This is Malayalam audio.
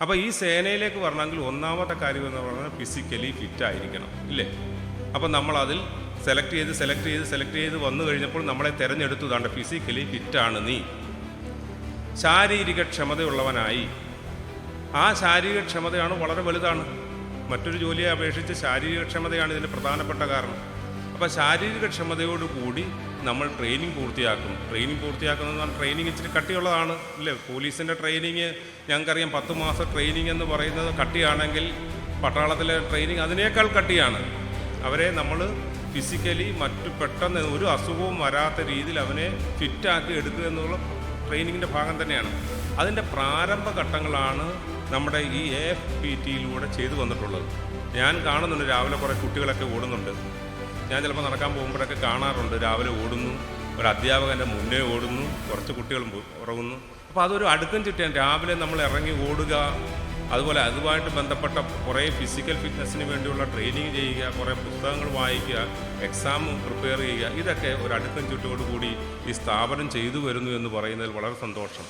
അപ്പോൾ ഈ സേനയിലേക്ക് വരണമെങ്കിൽ ഒന്നാമത്തെ കാര്യം എന്ന് പറഞ്ഞാൽ ഫിസിക്കലി ഫിറ്റ് ആയിരിക്കണം ഇല്ലേ? അപ്പോൾ നമ്മളതിൽ സെലക്ട് ചെയ്ത് സെലക്ട് ചെയ്ത് സെലക്ട് ചെയ്ത് വന്നു കഴിഞ്ഞപ്പോൾ നമ്മളെ തിരഞ്ഞെടുത്തു ഫിസിക്കലി ഫിസിക്കലി ഫിറ്റാണ് നീ. ശാരീരിക ക്ഷമതയുള്ളവനായി. ആ ശാരീരിക ക്ഷമതയാണ് വളരെ വലുതാണ്. മറ്റൊരു ജോലിയെ അപേക്ഷിച്ച് ശാരീരിക ക്ഷമതയാണ് ഇതിന്റെ പ്രധാനപ്പെട്ട കാരണം. അപ്പോൾ ശാരീരിക ക്ഷമതയോടുകൂടി നമ്മൾ ട്രെയിനിങ് പൂർത്തിയാക്കും. ട്രെയിനിങ് പൂർത്തിയാക്കുന്നത് പറഞ്ഞാൽ ട്രെയിനിങ് ഇച്ചിരി കട്ടിയുള്ളതാണ് അല്ലേ പോലീസിന്റെ ട്രെയിനിങ് ഞങ്ങൾക്കറിയാം പത്ത് മാസം ട്രെയിനിങ് എന്ന് പറയുന്നത് കട്ടിയാണെങ്കിൽ പട്ടാളത്തിലെ ട്രെയിനിങ് അതിനേക്കാൾ കട്ടിയാണ്. അവരെ നമ്മൾ ഫിസിക്കലി മറ്റു പെട്ടെന്ന് ഒരു അസുഖവും വരാത്ത രീതിയിൽ അവനെ ഫിറ്റാക്കി എടുക്കുക എന്നുള്ള ട്രെയിനിങ്ങിന്റെ ഭാഗം തന്നെയാണ്. അതിന്റെ പ്രാരംഭ ഘട്ടങ്ങളാണ് നമ്മുടെ ഈ എ എഫ് പി ടിയിലൂടെ ചെയ്തു വന്നിട്ടുള്ളത്. ഞാൻ കാണുന്നുണ്ട് രാവിലെ കുറേ കുട്ടികളൊക്കെ ഓടുന്നുണ്ട്. ഞാൻ ചിലപ്പോൾ നടക്കാൻ പോകുമ്പോഴൊക്കെ കാണാറുണ്ട്. രാവിലെ ഓടുന്നു. ഒരു അധ്യാപകന്റെ മുന്നേ ഓടുന്നു. കുറച്ച് കുട്ടികളും ഉറങ്ങുന്നു. അപ്പോൾ അതൊരു അടുക്കം ചിട്ടയാണ് രാവിലെ നമ്മൾ ഇറങ്ങി ഓടുക അതുപോലെ അതുമായിട്ട് ബന്ധപ്പെട്ട കുറേ ഫിസിക്കൽ ഫിറ്റ്നസ്സിന് വേണ്ടിയുള്ള ട്രെയിനിങ് ചെയ്യുക കുറേ പുസ്തകങ്ങൾ വായിക്കുക എക്സാം പ്രിപ്പയർ ചെയ്യുക ഇതൊക്കെ ഒരു അടുക്കം ചുറ്റോടുകൂടി ഈ സ്ഥാപനം ചെയ്തു വരുന്നു എന്ന് പറയുന്നതിൽ വളരെ സന്തോഷം.